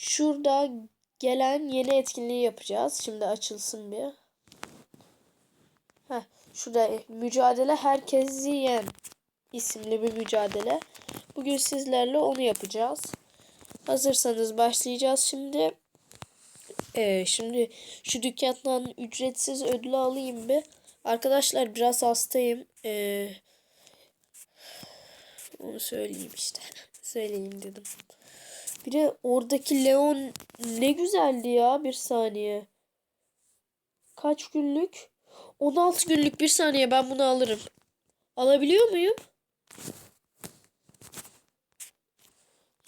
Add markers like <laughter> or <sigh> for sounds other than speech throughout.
Şurada gelen yeni etkinliği yapacağız. Şimdi açılsın bir. Heh, şurada mücadele herkesi yen isimli bir mücadele. Bugün sizlerle onu yapacağız. Hazırsanız başlayacağız şimdi. Ee, şimdi şu dükkandan ücretsiz ödülü alayım bir. Arkadaşlar biraz hastayım. Ee, onu söyleyeyim işte. <laughs> söyleyeyim dedim. Bir de oradaki Leon ne güzeldi ya bir saniye. Kaç günlük? 16 günlük bir saniye ben bunu alırım. Alabiliyor muyum?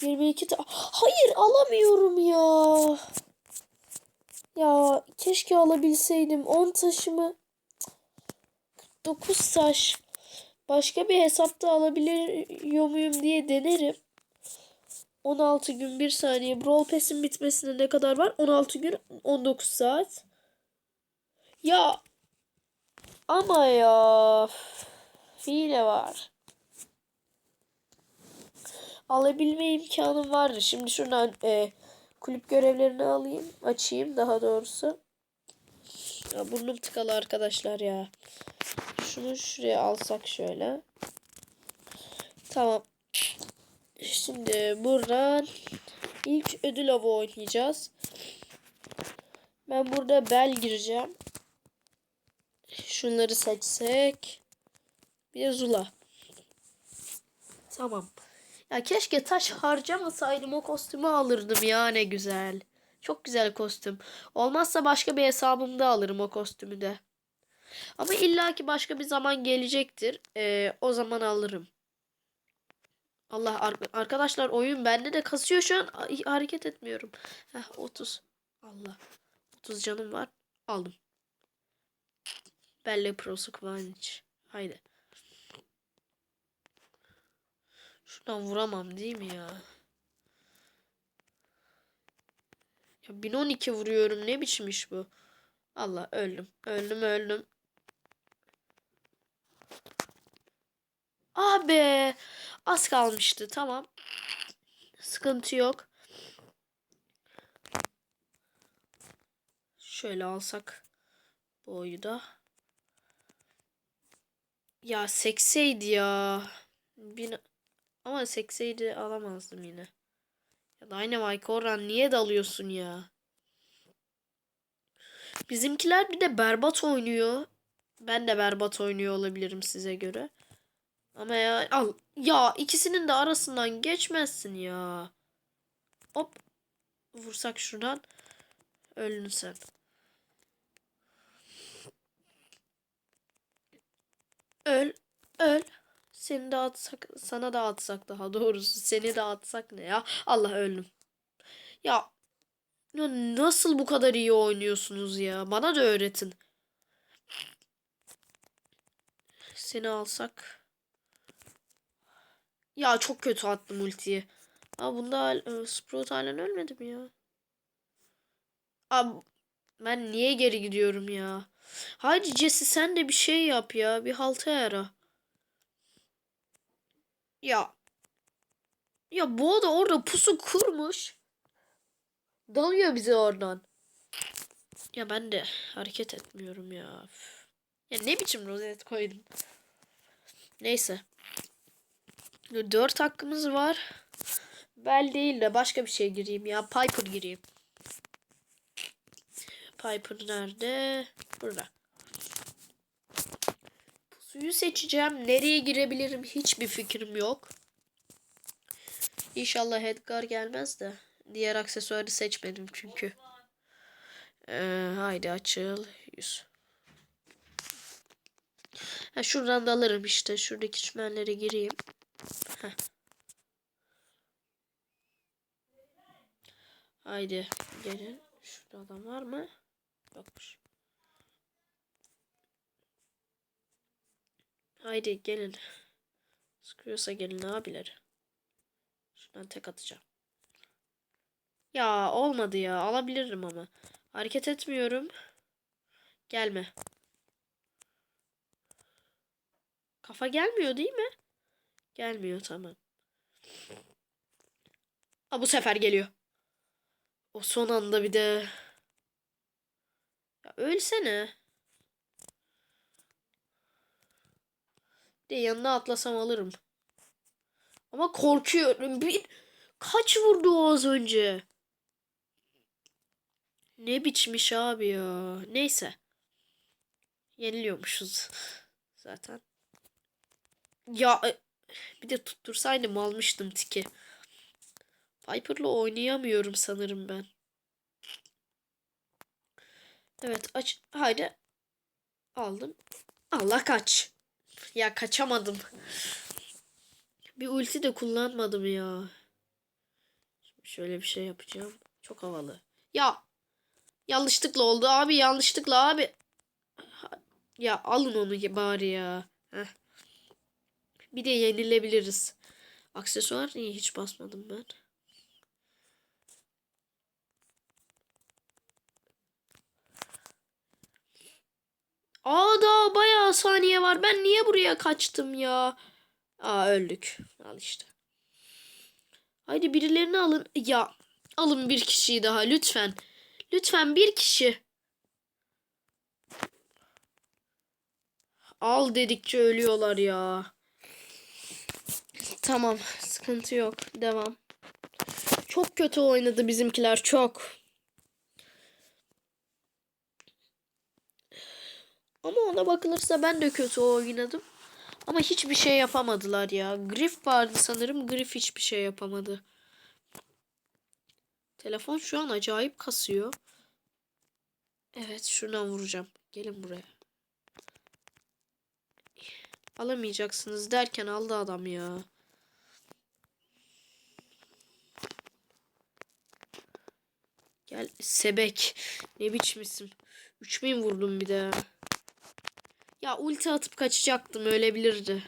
22 ta Hayır alamıyorum ya. Ya keşke alabilseydim. 10 taşımı 9 taş. Başka bir hesapta alabiliyor muyum diye denerim. 16 gün 1 saniye. Brawl Pass'in bitmesine ne kadar var? 16 gün 19 saat. Ya ama ya hile var. Alabilme imkanım vardı. Şimdi şuradan e, kulüp görevlerini alayım. Açayım daha doğrusu. Ya burnum tıkalı arkadaşlar ya. Şunu şuraya alsak şöyle. Tamam. Şimdi buradan ilk ödül avı oynayacağız. Ben burada bel gireceğim. Şunları seçsek. Bir de Zula. Tamam. Ya keşke taş harcamasaydım o kostümü alırdım ya ne güzel. Çok güzel kostüm. Olmazsa başka bir hesabımda alırım o kostümü de. Ama illaki başka bir zaman gelecektir. Ee, o zaman alırım. Allah ar arkadaşlar oyun bende de kasıyor şu an. Hareket etmiyorum. Heh, 30. Allah. 30 canım var. Aldım. Belle Prosu Kıvanç. Haydi. Şuradan vuramam değil mi ya? Ya 1012 vuruyorum. Ne biçim iş bu? Allah öldüm. Öldüm öldüm. Abi az kalmıştı. Tamam. Sıkıntı yok. Şöyle alsak boyu da. Ya sekseydi ya. Bin... Ama sekseydi alamazdım yine. Ya Dynamite Orhan niye dalıyorsun ya? Bizimkiler bir de berbat oynuyor. Ben de berbat oynuyor olabilirim size göre. Ama ya al ya ikisinin de arasından geçmezsin ya. Hop. Vursak şuradan. Öldün sen. Öl. Öl. Seni de atsak, sana da atsak daha doğrusu. Seni de atsak ne ya? Allah öldüm. Ya, ya nasıl bu kadar iyi oynuyorsunuz ya? Bana da öğretin. Seni alsak. Ya çok kötü attım ultiyi. Aa bunda e, Sprout halen ölmedi mi ya? Abi ben niye geri gidiyorum ya? Haydi Jesse sen de bir şey yap ya. Bir halta yara. Ya. Ya bu da orada pusu kurmuş. Dalıyor bize oradan. Ya ben de hareket etmiyorum ya. Ya ne biçim rozet koydum. Neyse. Dört hakkımız var. Bel değil de başka bir şey gireyim ya. Piper gireyim. Piper nerede? Burada. Suyu seçeceğim. Nereye girebilirim hiçbir fikrim yok. İnşallah Edgar gelmez de. Diğer aksesuarı seçmedim çünkü. Ee, haydi açıl. 100. Ha, şuradan da alırım işte. Şuradaki çimenlere gireyim. Heh. Haydi gelin. Şurada adam var mı? Yokmuş. Haydi gelin. Sıkıyorsa gelin abiler. Şuradan tek atacağım. Ya olmadı ya. Alabilirim ama. Hareket etmiyorum. Gelme. Kafa gelmiyor değil mi? Gelmiyor tamam. Ha bu sefer geliyor. O son anda bir de. Ya ölsene. De yanına atlasam alırım. Ama korkuyorum. Bir kaç vurdu o az önce? Ne biçmiş abi ya. Neyse. Yeniliyormuşuz zaten. Ya e, bir de tuttursaydım almıştım tiki. Viper'la oynayamıyorum sanırım ben. Evet aç. Haydi. Aldım. Allah kaç. Ya kaçamadım. Bir ulti de kullanmadım ya. Şimdi şöyle bir şey yapacağım. Çok havalı. Ya. Yanlışlıkla oldu abi. Yanlışlıkla abi. Ya alın onu bari ya. Heh. Bir de yenilebiliriz. Aksesuar iyi hiç basmadım ben. Aa daha bayağı saniye var. Ben niye buraya kaçtım ya? Aa öldük. Al işte. Haydi birilerini alın. Ya alın bir kişiyi daha lütfen. Lütfen bir kişi. Al dedikçe ölüyorlar ya. Tamam, sıkıntı yok. Devam. Çok kötü oynadı bizimkiler, çok. Ama ona bakılırsa ben de kötü oynadım. Ama hiçbir şey yapamadılar ya. Griff vardı sanırım. Griff hiçbir şey yapamadı. Telefon şu an acayip kasıyor. Evet şuradan vuracağım. Gelin buraya. Alamayacaksınız derken aldı adam ya. Gel Sebek. Ne biçim isim. 3000 vurdum bir de. Ya ulti atıp kaçacaktım ölebilirdi.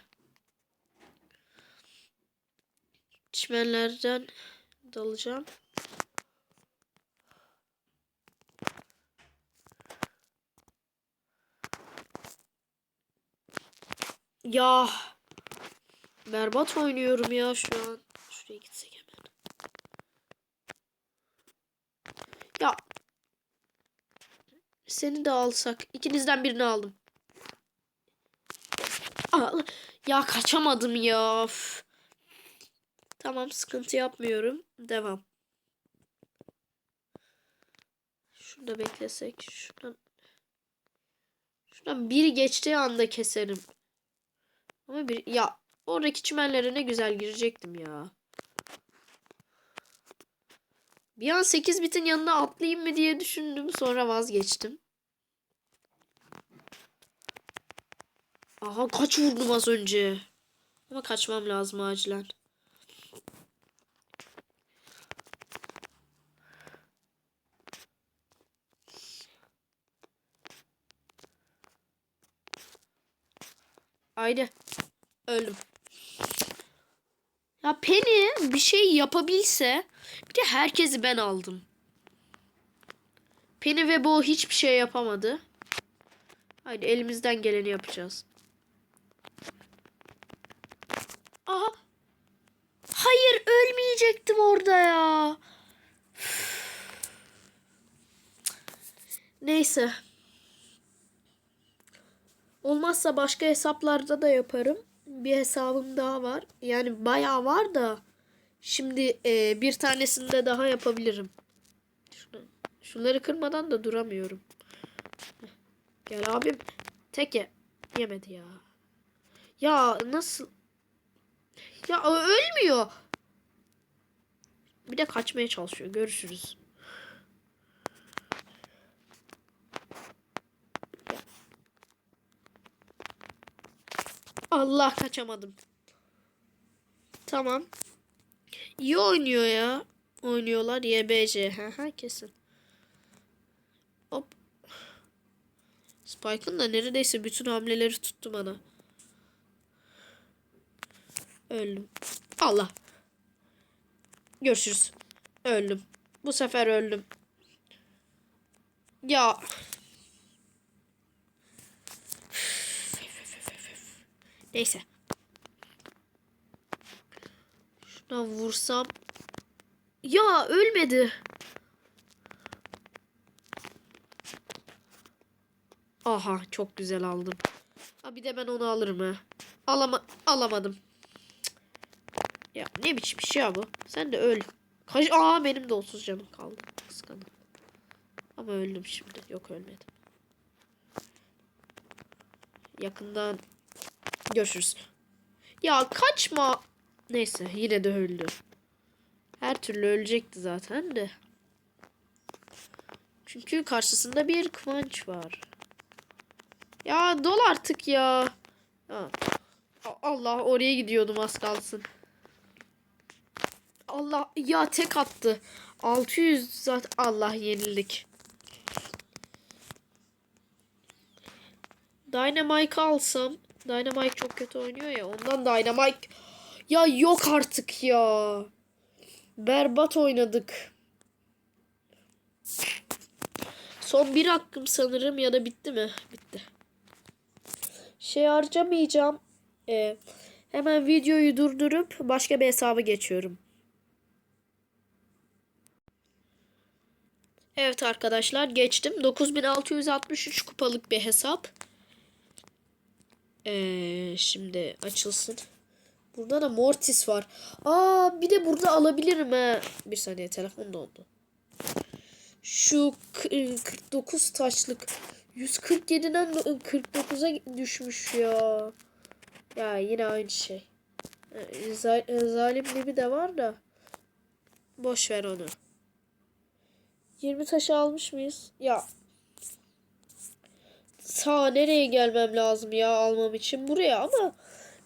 Çimenlerden dalacağım. Ya berbat oynuyorum ya şu an. Şuraya gitsek hemen. Ya seni de alsak. İkinizden birini aldım. Al. Ya kaçamadım ya. Üf. Tamam sıkıntı yapmıyorum. Devam. Şurada beklesek. Şuradan. Şuradan biri geçtiği anda keserim. Ama bir ya oradaki çimenlere ne güzel girecektim ya. Bir an 8 bitin yanına atlayayım mı diye düşündüm. Sonra vazgeçtim. Aha kaç vurdum az önce. Ama kaçmam lazım acilen. Haydi. Öldüm. Ya Penny bir şey yapabilse bir de herkesi ben aldım. Penny ve Bo hiçbir şey yapamadı. Haydi elimizden geleni yapacağız. Aha. Hayır ölmeyecektim orada ya. Neyse. Olmazsa başka hesaplarda da yaparım. Bir hesabım daha var. Yani bayağı var da. Şimdi e, bir tanesinde daha yapabilirim. Şunu, şunları kırmadan da duramıyorum. Gel abim. Tek ye. Yemedi ya. Ya nasıl? Ya ölmüyor. Bir de kaçmaya çalışıyor. Görüşürüz. Allah kaçamadım. Tamam. İyi oynuyor ya. Oynuyorlar YBC. Ha kesin. Hop. Spike'ın da neredeyse bütün hamleleri tuttu bana. Öldüm. Allah. Görüşürüz. Öldüm. Bu sefer öldüm. Ya. Neyse. Şuna vursam. Ya ölmedi. Aha çok güzel aldım. Ha bir de ben onu alırım ha. Alama alamadım. Cık. Ya ne biçim bir şey ya bu? Sen de öl. Kaç Aa benim de 30 canım kaldı. Kıskandım. Ama öldüm şimdi. Yok ölmedim. Yakından görüşürüz. Ya kaçma. Neyse yine de öldü. Her türlü ölecekti zaten de. Çünkü karşısında bir kıvanç var. Ya dol artık ya. Ha. Allah oraya gidiyordum az kalsın. Allah ya tek attı. 600 zaten Allah yenildik. Dynamite alsam. Dynamite çok kötü oynuyor ya. Ondan Dynamite. Ya yok artık ya. Berbat oynadık. Son bir hakkım sanırım ya da bitti mi? Bitti. Şey harcamayacağım. Ee, hemen videoyu durdurup başka bir hesaba geçiyorum. Evet arkadaşlar geçtim. 9663 kupalık bir hesap. Ee, şimdi açılsın. Burada da Mortis var. Aa bir de burada alabilirim ha. Bir saniye telefon dondu. Şu k- 49 taşlık 147'den 49'a düşmüş ya. Ya yine aynı şey. Za- Zalim gibi de var da. Boş ver onu. 20 taşı almış mıyız? Ya. Sağ nereye gelmem lazım ya almam için buraya ama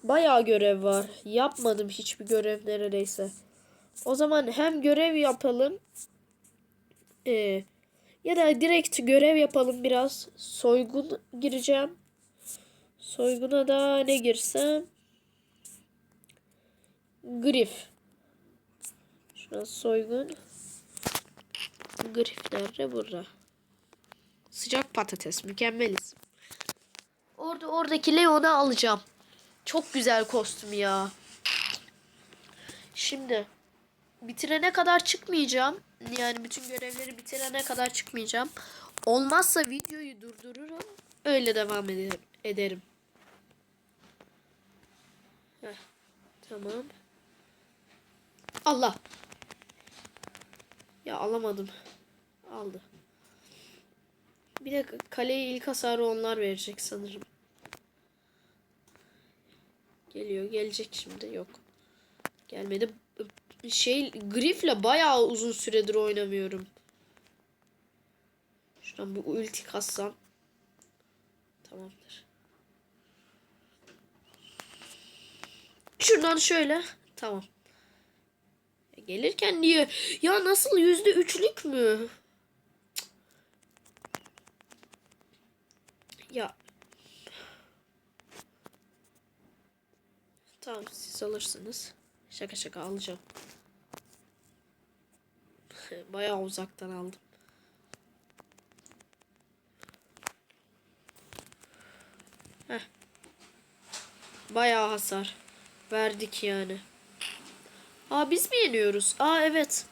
bayağı görev var. Yapmadım hiçbir görev neredeyse. O zaman hem görev yapalım ee, ya da direkt görev yapalım biraz. Soygun gireceğim. Soyguna da ne girsem? Grif. Şurası soygun. Grif nerede? Burada. Sıcak patates. Mükemmeliz. Orada oradaki Leon'u alacağım. Çok güzel kostüm ya. Şimdi bitirene kadar çıkmayacağım. Yani bütün görevleri bitirene kadar çıkmayacağım. Olmazsa videoyu durdururum. Öyle devam ederim. ederim. Tamam. Allah. Ya alamadım. Aldı. Bir de kaleye ilk hasarı onlar verecek sanırım. Geliyor. Gelecek şimdi. Yok. Gelmedi. Şey Griff'le bayağı uzun süredir oynamıyorum. Şuradan bir ulti kassam. Tamamdır. Şuradan şöyle. Tamam. Gelirken diyor. Ya nasıl yüzde üçlük mü? Ya. Tamam siz alırsınız. Şaka şaka alacağım. <laughs> Bayağı uzaktan aldım. Heh. Bayağı hasar. Verdik yani. Aa biz mi yeniyoruz? Aa evet.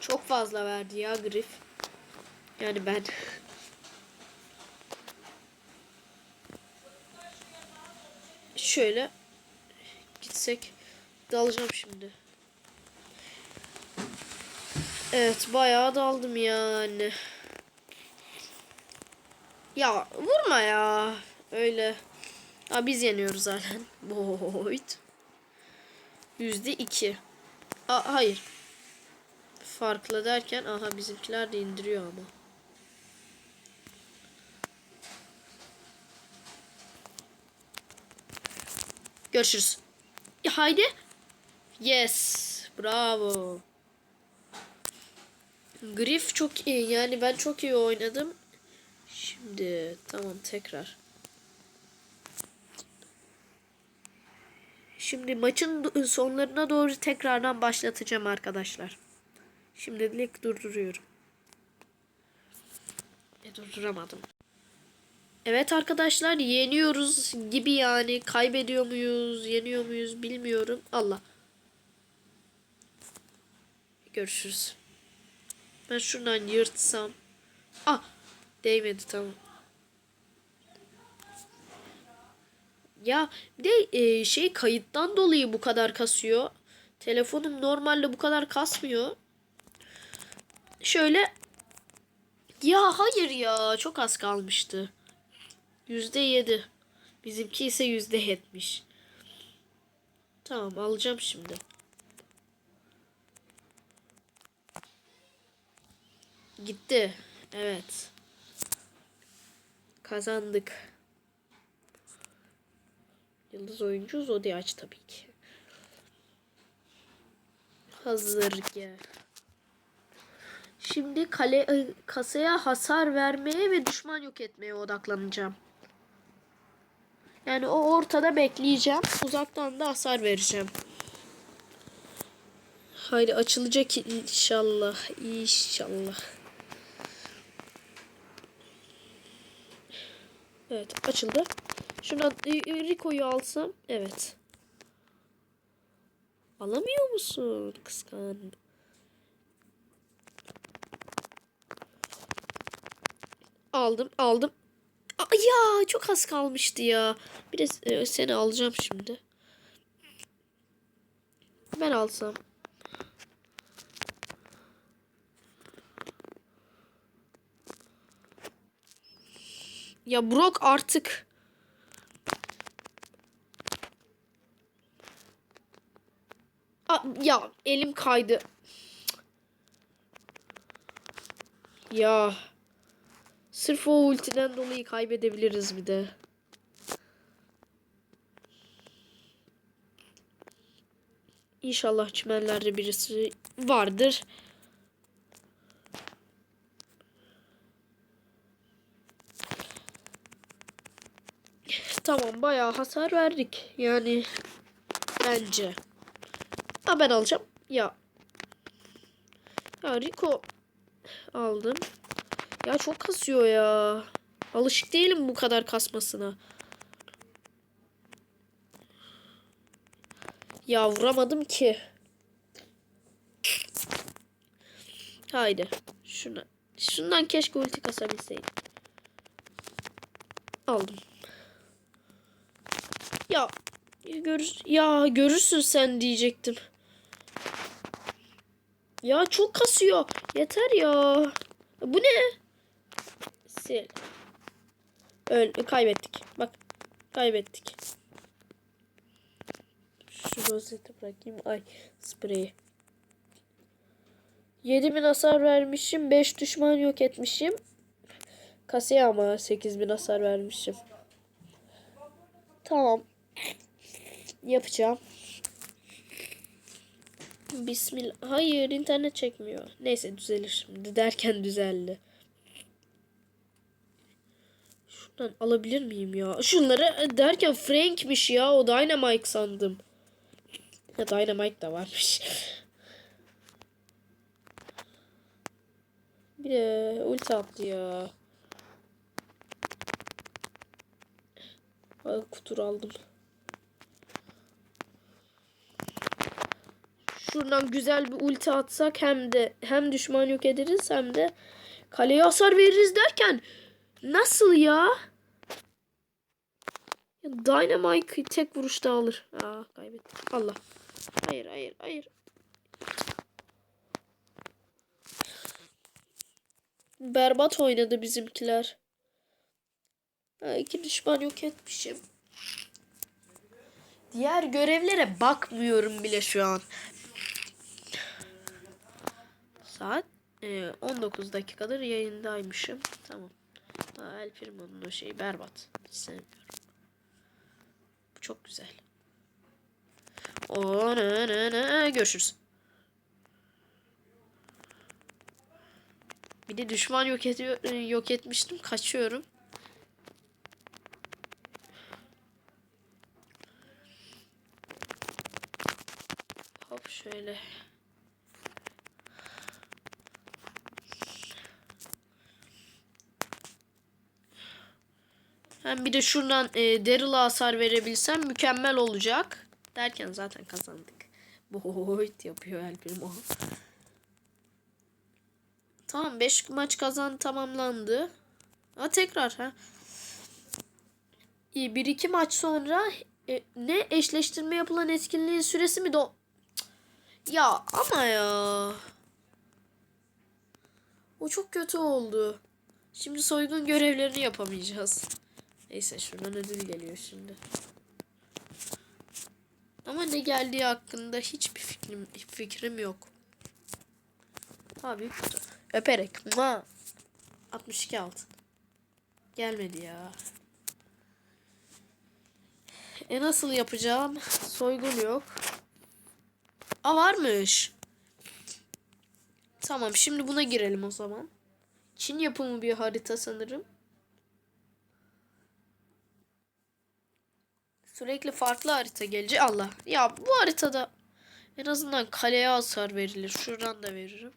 Çok fazla verdi ya Griff. Yani ben. <laughs> Şöyle gitsek dalacağım şimdi. Evet bayağı daldım yani. Ya vurma ya. Öyle. Aa, biz yeniyoruz zaten. <laughs> Boyt. Yüzde iki. Aa, hayır. Farklı derken aha bizimkiler de indiriyor ama. Görüşürüz. Haydi. Yes. Bravo. Griff çok iyi. Yani ben çok iyi oynadım. Şimdi tamam tekrar. Şimdi maçın sonlarına doğru tekrardan başlatacağım arkadaşlar. Şimdilik durduruyorum. E, durduramadım. Evet arkadaşlar yeniyoruz gibi yani. Kaybediyor muyuz, yeniyor muyuz bilmiyorum. Allah. Görüşürüz. Ben şuradan yırtsam. Ah! Değmedi tamam. Ya de e, şey kayıttan dolayı bu kadar kasıyor. Telefonum normalde bu kadar kasmıyor. Şöyle ya hayır ya çok az kalmıştı. Yüzde yedi. Bizimki ise yüzde yetmiş. Tamam alacağım şimdi. Gitti. Evet. Kazandık. Yıldız oyuncu Zodiac tabii ki. Hazır gel. Şimdi kale kasaya hasar vermeye ve düşman yok etmeye odaklanacağım. Yani o ortada bekleyeceğim. Uzaktan da hasar vereceğim. Haydi açılacak inşallah. İnşallah. Evet açıldı. Şuradan Rico'yu alsam. Evet. Alamıyor musun? Kıskan. Aldım aldım. Ya çok az kalmıştı ya. Bir de e, seni alacağım şimdi. Ben alsam. Ya Brock artık. Aa, ya elim kaydı. Ya. Sırf o ultiden dolayı kaybedebiliriz bir de. İnşallah çimenlerde birisi vardır. Tamam bayağı hasar verdik. Yani bence. Ha ben alacağım. Ya. Ya Rico aldım. Ya çok kasıyor ya. Alışık değilim bu kadar kasmasına. Ya vuramadım ki. Haydi. Şuna. Şundan keşke ulti kasabilseydim. Aldım. Ya gör ya görürsün sen diyecektim. Ya çok kasıyor. Yeter ya. Bu ne? Sil. Öl kaybettik. Bak kaybettik. Şu rozeti bırakayım. Ay spreyi. 7000 hasar vermişim. 5 düşman yok etmişim. Kasaya ama 8000 hasar vermişim. Tamam. Yapacağım. Bismillah. Hayır internet çekmiyor. Neyse düzelir şimdi. Derken düzeldi. Şuradan alabilir miyim ya? Şunları derken Frank'miş ya. O Dynamite sandım. Ya Dynamite da varmış. <laughs> Bir de ulti attı ya. Ay, kutur aldım. Şuradan güzel bir ulti atsak hem de hem düşman yok ederiz hem de kaleye hasar veririz derken nasıl ya? Dynamite tek vuruşta alır. Aa kaybettik. Allah. Hayır hayır hayır. Berbat oynadı bizimkiler. Ha, iki düşman yok etmişim. Diğer görevlere bakmıyorum bile şu an. Saat e, 19 dakikadır yayındaymışım. Tamam. Ha, o şeyi berbat. Hiç sevmiyorum. Çok güzel. O ne ne ne görüşürüz. Bir de düşman yok ediyor yok etmiştim. Kaçıyorum. Hop şöyle. Hem bir de şuradan e, Daryl'a hasar verebilsem mükemmel olacak. Derken zaten kazandık. <laughs> Boyt yapıyor El Primo. Tamam 5 maç kazan tamamlandı. Ha tekrar ha. e, bir iki maç sonra e, ne eşleştirme yapılan etkinliğin süresi mi do ya ama ya o çok kötü oldu. Şimdi soygun görevlerini yapamayacağız. Neyse şuradan ödül geliyor şimdi. Ama ne geldiği hakkında hiçbir fikrim, fikrim yok. Abi. Öperek. Ma. 62 altın. Gelmedi ya. E nasıl yapacağım? Soygun yok. Aa varmış. Tamam şimdi buna girelim o zaman. Çin yapımı bir harita sanırım. Sürekli farklı harita gelecek. Allah. Ya bu haritada en azından kaleye hasar verilir. Şuradan da veririm.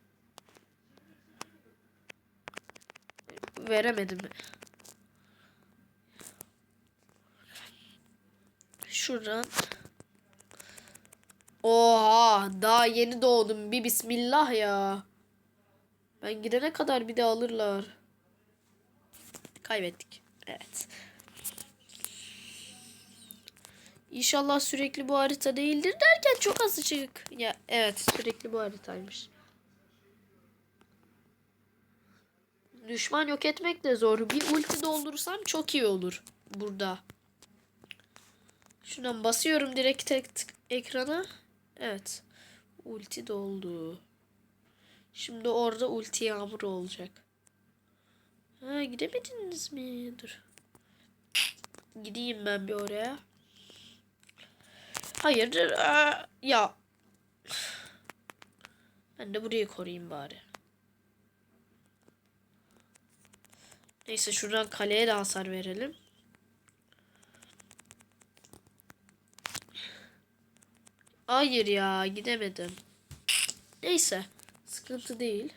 Veremedim? Şuradan. Oha daha yeni doğdum. Bir bismillah ya. Ben gidene kadar bir de alırlar. Kaybettik. Evet. İnşallah sürekli bu harita değildir derken çok azıcık. Ya evet sürekli bu haritaymış. Düşman yok etmek de zor. Bir ulti doldursam çok iyi olur burada. Şuradan basıyorum direkt tek tık ekrana. Evet. Ulti doldu. Şimdi orada ulti yağmuru olacak. Ha gidemediniz mi? Dur. Gideyim ben bir oraya. Hayırdır? Aa, ya. Ben de burayı koruyayım bari. Neyse şuradan kaleye de hasar verelim. Hayır ya gidemedim. Neyse. Sıkıntı değil.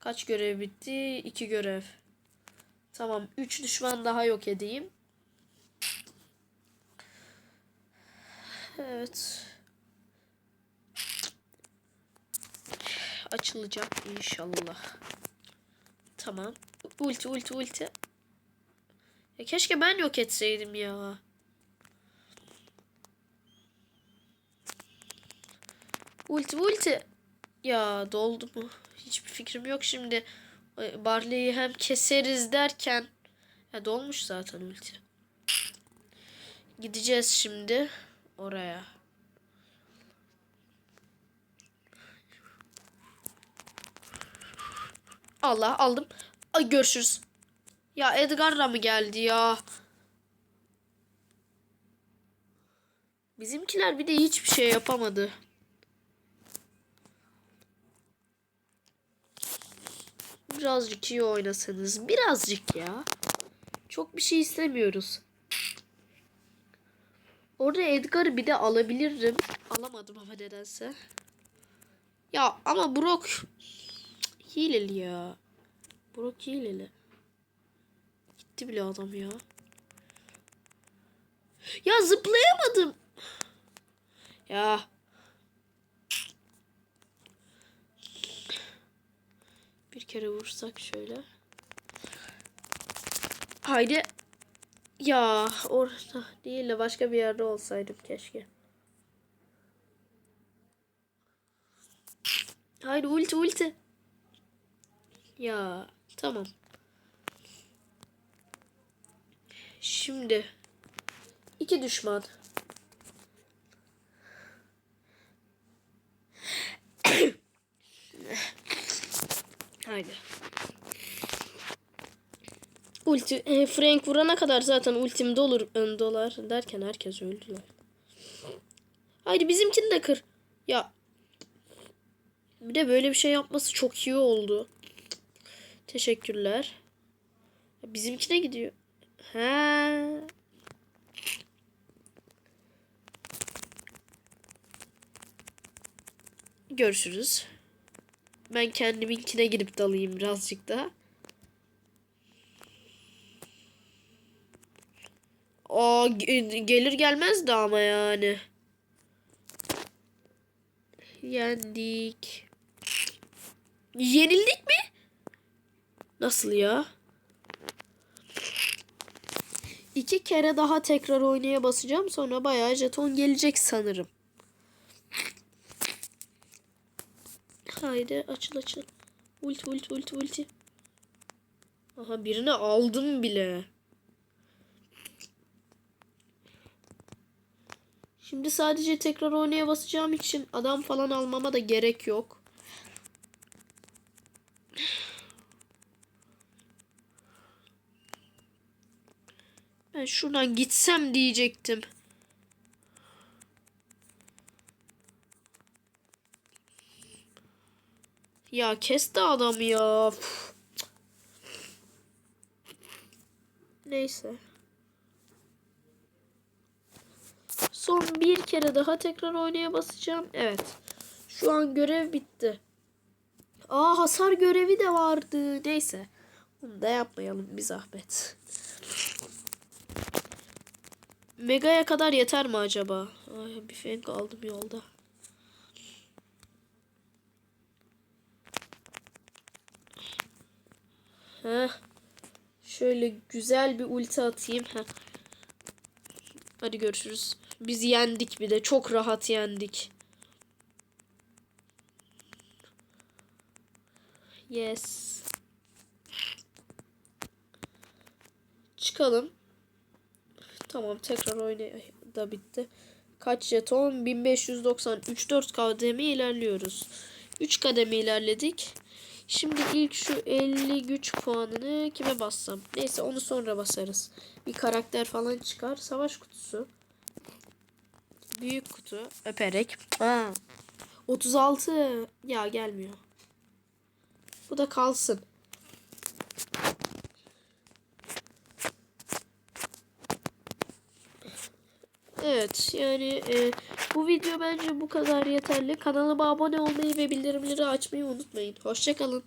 Kaç görev bitti? İki görev. Tamam. Üç düşman daha yok edeyim. Evet. Açılacak inşallah. Tamam. Ulti ulti ulti. Ya keşke ben yok etseydim ya. Ulti ulti. Ya doldu mu? Hiçbir fikrim yok şimdi. Barley'i hem keseriz derken. Ya dolmuş zaten ulti. Gideceğiz şimdi oraya. Allah aldım. Ay görüşürüz. Ya Edgar'la mı geldi ya? Bizimkiler bir de hiçbir şey yapamadı. Birazcık iyi oynasanız. Birazcık ya. Çok bir şey istemiyoruz. Orada Edgar'ı bir de alabilirim. Alamadım ama nedense. Ya ama Brock hileli ya. Brock hileli. Gitti bile adam ya. Ya zıplayamadım. Ya. Bir kere vursak şöyle. Haydi. Ya orada değil de başka bir yerde olsaydım keşke. Haydi ulti ulti. Ya tamam. Şimdi iki düşman. <coughs> Haydi. Ulti e, Frank vurana kadar zaten ultim dolur ön dolar derken herkes öldüler. Haydi bizimkini de kır. Ya bir de böyle bir şey yapması çok iyi oldu. Teşekkürler. Bizimkine gidiyor. He. Görüşürüz. Ben kendiminkine girip dalayım birazcık daha. O gelir gelmez de ama yani. Yendik. Yenildik mi? Nasıl ya? iki kere daha tekrar oynaya basacağım. Sonra bayağı jeton gelecek sanırım. Haydi açıl açıl. Ulti ulti ulti ulti. Aha birini aldım bile. Şimdi sadece tekrar oynaya basacağım için adam falan almama da gerek yok. Ben şuradan gitsem diyecektim. Ya kes de adamı ya. Neyse. Son bir kere daha tekrar oynaya basacağım. Evet. Şu an görev bitti. Aa hasar görevi de vardı. Neyse. Bunu da yapmayalım bir zahmet. Mega'ya kadar yeter mi acaba? Ay, bir fenk aldım yolda. Heh. Şöyle güzel bir ulti atayım. Heh. Hadi görüşürüz. Biz yendik bir de. Çok rahat yendik. Yes. Çıkalım. Tamam tekrar oynaya da bitti. Kaç jeton? 1590. 3-4 kademe ilerliyoruz. 3 kademe ilerledik. Şimdi ilk şu 50 güç puanını kime bassam? Neyse onu sonra basarız. Bir karakter falan çıkar. Savaş kutusu. Büyük kutu. Öperek. Ha. 36. Ya gelmiyor. Bu da kalsın. Evet yani e, bu video bence bu kadar yeterli. Kanalıma abone olmayı ve bildirimleri açmayı unutmayın. Hoşçakalın.